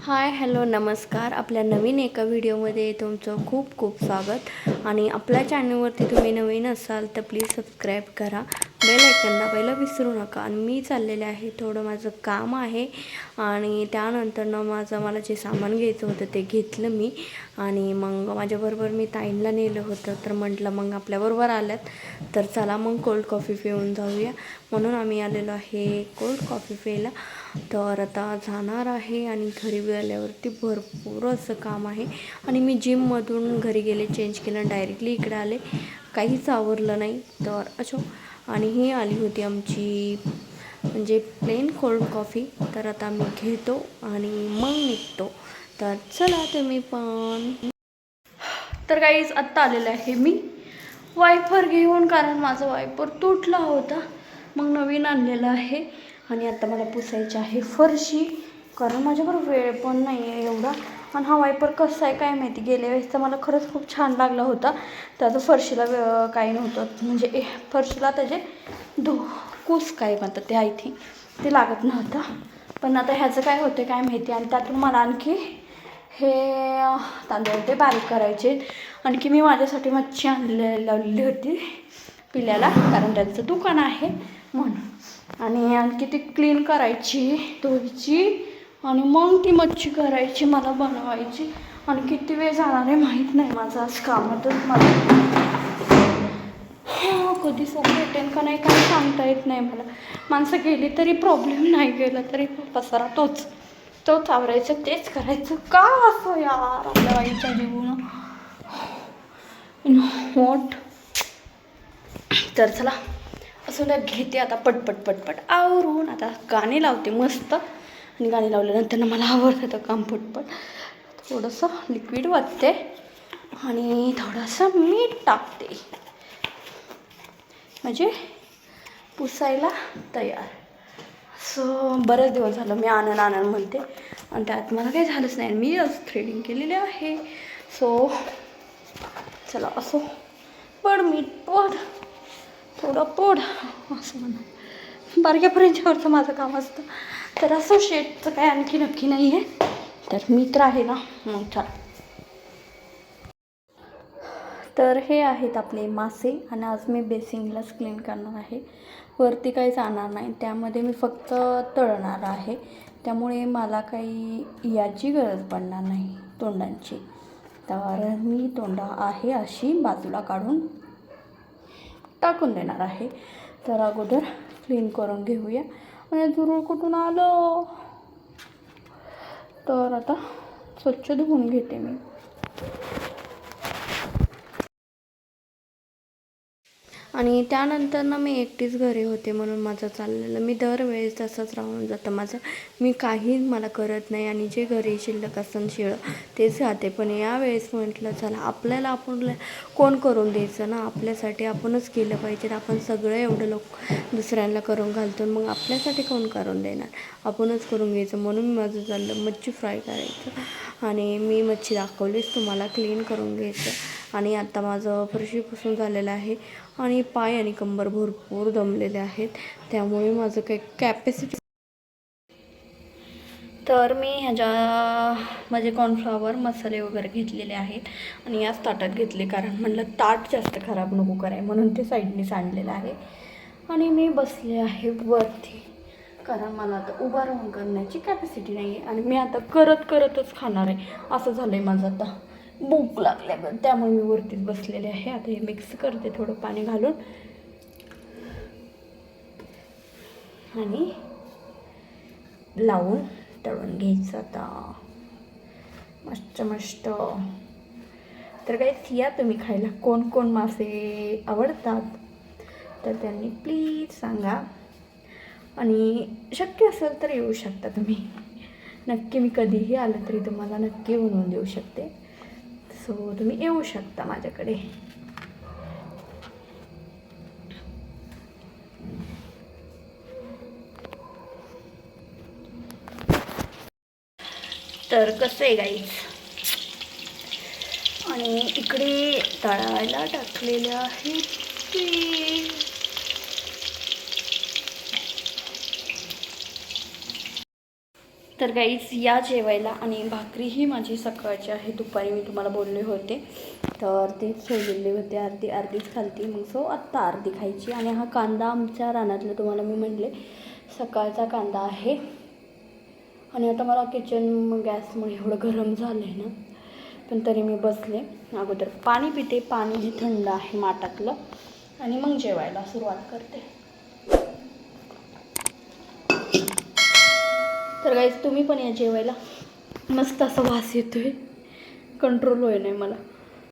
Hi hello नमस्कार. आपल्या नवीन एका व्हिडिओमध्ये तुमचं खूप खूप स्वागत. आणि आपल्या चॅनलवरती तुम्ही नवीन असाल तर प्लीज सबस्क्राईब करा. बेल ऐकन दाबायला विसरू नका. आणि मी चाललेले आहे थोडं माझं काम आहे. आणि त्यानंतरनं माझं मला जे सामान घ्यायचं होतं ते घेतलं मी. आणि मग माझ्याबरोबर मी ताईंला नेलं होतं. तर म्हटलं मग आपल्याबरोबर आल्यात. तर चला मग कोल्ड कॉफी पिऊन जाऊया. म्हणून आम्ही आलेलो आहे कोल्ड कॉफी प्यायला. तर आता जाणार आहे आणि घरी आल्यावरती भरपूर असं काम आहे. आणि मी जिममधून घरी गेले चेंज केलं डायरेक्टली इकडे आले. काहीच आवरलं नाही. तर अच्छो आणि ही आली होती आमची म्हणजे प्लेन कोल्ड कॉफी तर आता मी घेतो आणि मग निघतो. तर चला तुम्ही पण. तर काहीच आत्ता आलेलं आहे मी. वायपर घेऊन कारण माझा वायपर तुटला होता. मग नवीन आणलेला आहे. आणि आता मला पुसायची आहे फरशी. कारण माझ्याबरोबर वेळ पण नाही आहे एवढा. आणि हा वायपर कसा आहे काय माहिती? गेल्या वेळेस तर मला खरंच खूप छान लागला होता. त्याचं फरशीला वे- काही नव्हतं. म्हणजे ए फरशीला त्याचे धो कूस काय म्हणतात ते आय थिंक ते लागत नव्हतं. पण आता ह्याचं काय होतं काय माहिती? आणि त्यातून मला आणखी हे तांदूळ ते बारीक करायचे आणखी मी माझ्यासाठी मच्छी आणले लावलेली होती. पिल्याला कारण त्यांचं दुकान आहे म्हणून. आणि आणखी ती क्लीन करायची धुवायची आणि मग ती मच्छी करायची मला बनवायची. आणि किती वेळ जाणार आहे माहीत नाही माझं आज कामातच मला. कधी सोबत भेटेन का नाही काय सांगता येत नाही मला. माणसं गेली तरी प्रॉब्लेम नाही गेला तरी पसारा तोच. तोच आवरायचं तेच करायचं. का असं यार आपल्या बाईच्या जीवन वॉट तर चला असं ना घेते आता पटपट पटपट. आवरून आता गाणे लावते मस्त. आणि गाणे लावल्यानंतर ना मला आवडतं तर काम पटपट. थोडंसं लिक्विड वाटते आणि थोडंसं मीठ टाकते. म्हणजे पुसायला तयार. सो बरेच दिवस झालं मी आनंद आनंद म्हणते. आणि त्यात मला काही झालंच नाही. मी आज थ्रेडिंग केलेली आहे. सो चला असो. पड मीठ पड थोडं पोड असं म्हणा. बारक्यापर्यंतवरचं माझं काम असतं. तर असं शेटचं काय आणखी नक्की नाही आहे तर मी तर आहे ना मग चला. तर हे आहेत आपले मासे आणि आज मी बेसिंगलाच क्लीन करणार आहे. वरती काही जाणार नाही. त्यामध्ये मी फक्त तळणार आहे. त्यामुळे मला काही याची गरज पडणार नाही तोंडांची. तर मी तोंडा आहे अशी बाजूला काढून टाकून देणार आहे. तर अगोदर क्लीन करून घेऊया. म्हणजे आणि जुरूळ कुठून आलं? तर आता स्वच्छ धुवून घेते मी. आणि त्यानंतर ना मी एकटीच घरी होते म्हणून माझं चाललेलं. मी दरवेळेस तसंच राहून जातं. माझं मी काही मला करत नाही आणि जे घरी शिल्लक असतं शिळं तेच राहते. पण यावेळेस म्हटलं चला आपल्याला आपण कोण करून द्यायचं ना? आपल्यासाठी आपणच केलं पाहिजे. आपण सगळं एवढं लोक दुसऱ्यांना करून घालतो. मग आपल्यासाठी कोण करून देणार? आपणच करून घ्यायचं. म्हणून माझं चाललं मच्छी फ्राय करायचं. आणि मी मच्छी दाखवलीच तुम्हाला क्लीन करून घ्यायचं. आणि आता माझं फरशी पुसून झालेलं आहे. आणि पाय आणि कंबर भरपूर दमलेले आहेत. त्यामुळे माझं काही कॅपॅसिटी तर मी ह्याच्या माझे कॉर्नफ्लॉवर मसाले वगैरे घेतलेले आहेत. आणि याच ताटात घेतले कारण म्हणलं ताट जास्त खराब नको कराय म्हणून ते साईडने सांडलेलं आहे. आणि मी बसले आहे वरती. कारण मला आता उभा राहून करण्याची कॅपॅसिटी नाही आहे आणि मी आता करत करतच खाणार आहे. असं झालं आहे माझं आता. भूक लागल्या त्यामुळे मी वरतीच बसलेले आहे. आता हे मिक्स करते थोडं पाणी घालून. आणि लावून तळून घ्यायचं आता. मस्त मस्त. तर काहीच या तुम्ही खायला कोण कोण मासे आवडतात? तर त्यांनी प्लीज सांगा. आणि शक्य असेल तर येऊ शकता तुम्ही. नक्की मी कधीही आलं तरी तुम्हाला नक्की बनवून देऊ शकते. सो तुम्ही येऊ शकता माझ्याकडे. तर कसं आहे गाईच आणि इकडे तळायला टाकलेलं आहे ते तर गाईच या जेवायला आणि भाकरी ही माझी सकाळची आहे. दुपारी मी तुम्हाला बोलले होते. तर तीच ठेवलेली होती. अर्धी अर्धीच खालती मग सो आत्ता अर्धी खायची. आणि हा कांदा आमच्या रानातला तुम्हाला मी म्हणले सकाळचा कांदा आहे. आणि आता मला किचन गॅसमुळे एवढं गरम झालं आहे ना पण तरी मी बसले. अगोदर पाणी पिते. पाणी हे थंड आहे माठातलं. आणि मग जेवायला सुरुवात करते. तर गाईज तुम्ही पण या जेवायला. मस्त असा वास येतो आहे कंट्रोल होय नाही मला.